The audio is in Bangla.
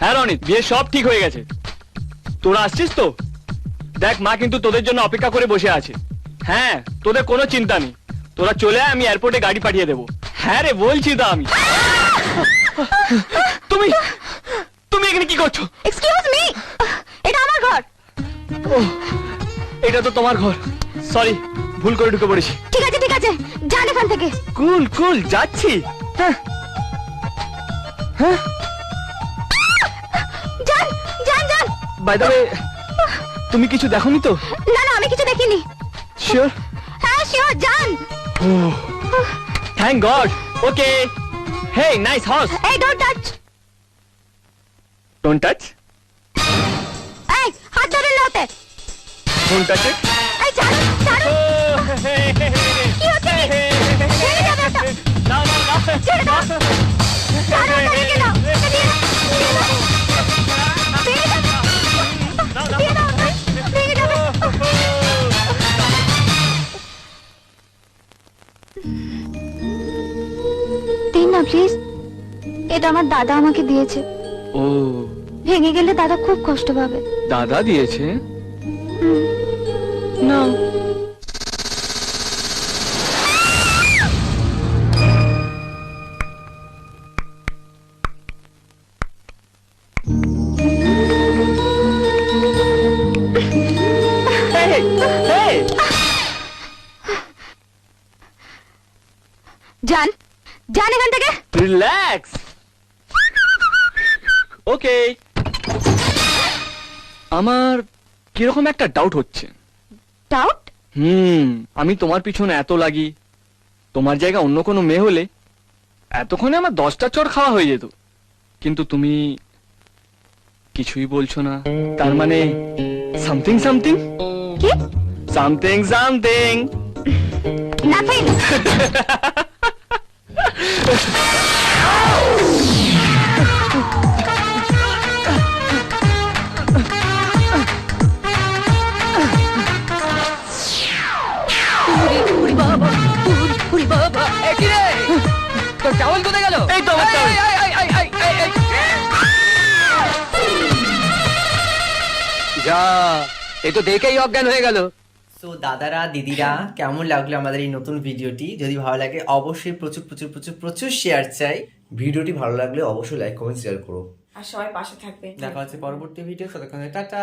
হ্যাঁ রনিত বিয়ে সব ঠিক হয়ে গেছে। তোরা আসছিস তো? দেখ মা কিন্তু তোদের জন্য অপেক্ষা করে বসে আছে। হ্যাঁ তোদের কোনো চিন্তা নেই। তোরা চলে আয় আমি এয়ারপোর্টে গাড়ি পাঠিয়ে দেবো। হ্যাঁ রে বলছি তো আমি। তুমি তুমি এখানে কি করছ? এক্সকিউজ মি এটা আমার ঘর। ও এটা তো তোমার ঘর। সরি ভুল করে ঢুকে পড়েছি। ঠিক আছে ঠিক আছে। যান এখান থেকে। কুল কুল যাচ্ছি। হ্যাঁ। হ্যাঁ? বাই দ্য ওয়ে তুমি কিছু দেখোনি তো না না আমি কিছু দেখিনি শিওর হ্যাঁ sure Oh, thank God. Okay. Hey, nice horse. এই ডোন্ট টাচ Don't touch. এই হাত ধরে লোতে Don't touch it. এই ছাড়ুন ছাড়ুন না প্লিজ এটা আমার দাদা আমাকে দিয়েছে। ও। ভেঙে গেলে দাদা খুব কষ্ট পাবে। দাদা দিয়েছে? না। hey! যান এখান থেকে রিল্যাক্স ওকে আমার কীরকম একটা ডাউট হচ্ছে। ডাউট হুম আমি তোমার পিছনে এত লাগি। তোমার জায়গা অন্য কোনো মেয়ে হলে এতক্ষণে আমার দশটা চড় খাওয়া হয়ে যেত। কিন্তু তুমি কিছুই বলছো না। তার মানে সামথিং সামথিং কি? সামথিং সামথিং নাথিং তোর চাউল কোথায় গেল? এই তো আমার চাউল। যা এই তো দেখেই অজ্ঞান হয়ে গেল। সো দাদারা দিদিরা কেমন লাগল আমাদের এই নতুন ভিডিওটি? যদি ভালো লাগে অবশ্যই প্রচুর প্রচুর প্রচুর প্রচুর শেয়ার চাই। ভিডিওটি ভালো লাগলে অবশ্যই লাইক কমেন্ট শেয়ার করো। আর সবাই পাশে থাকবে। দেখা হচ্ছে পরবর্তী ভিডিও সতক্ষণে টাটা।